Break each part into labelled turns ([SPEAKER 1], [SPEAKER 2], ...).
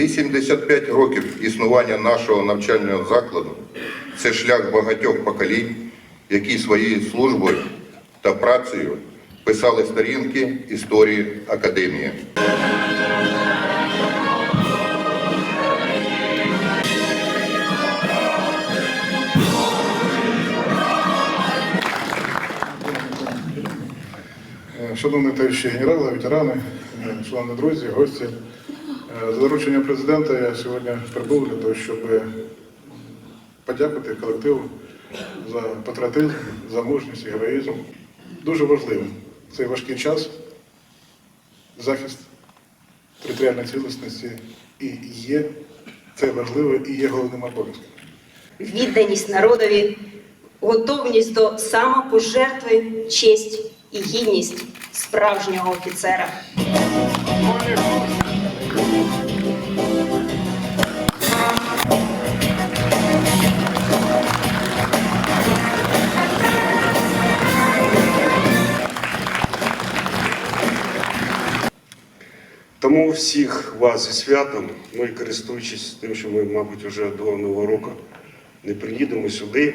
[SPEAKER 1] 85 років існування нашого навчального закладу це шлях багатьох поколінь, які своєю службою та працею писали сторінки історії академії.
[SPEAKER 2] Шановні товариші генерали, ветерани, шановні друзі, гості. Е, За дорученням президента я сьогодні прибув для того, щоб подякувати колективу за патріотизм, за мужність і героїзм. Дуже важливим в цей важкий час захист територіальної цілісності і є це важливо і є головним обов'язком.
[SPEAKER 3] відданість народові, готовність до самопожертви, честь і гідність справжнього офіцера.
[SPEAKER 4] Тому всіх вас зі святом, ну і користуючись тим, що ми, мабуть, вже до Нового року не приїдемо сюди,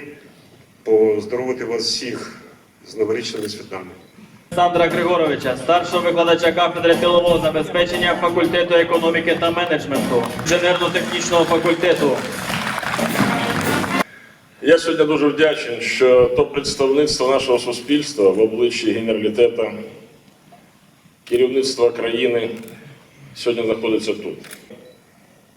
[SPEAKER 4] поздоровити вас всіх з новорічними святами.
[SPEAKER 5] Олександра Григоровича, старшого викладача кафедри тилового забезпечення факультету економіки та менеджменту, інженерно-технічного факультету.
[SPEAKER 6] Я сьогодні дуже вдячний, що то представництво нашого суспільства в обличчі генералітета, керівництва країни сьогодні знаходиться тут.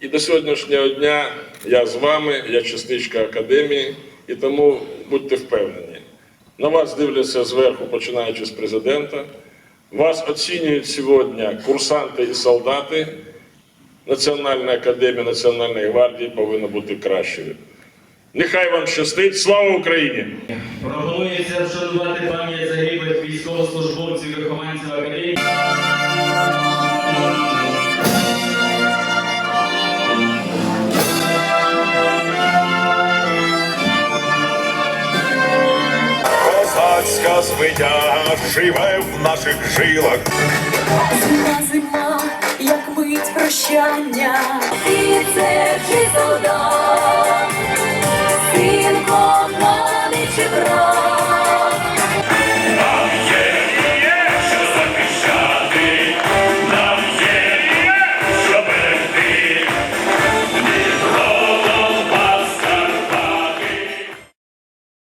[SPEAKER 6] І до сьогоднішнього дня я з вами, я частичка академії, і тому будьте впевнені. На вас дивляться зверху, починаючи з президента. Вас оцінюють сьогодні курсанти і солдати. Національна академія Національної гвардії повинна бути кращою. Нехай вам щастить. Слава Україні!
[SPEAKER 5] Пропонується вшанувати пам'ять загиблих військовослужбовців вихованців академії.
[SPEAKER 7] Козацька звиття живе в наших жилах.
[SPEAKER 8] Зима, зима, як мить прощання, і це солдат, син коханий чи брат.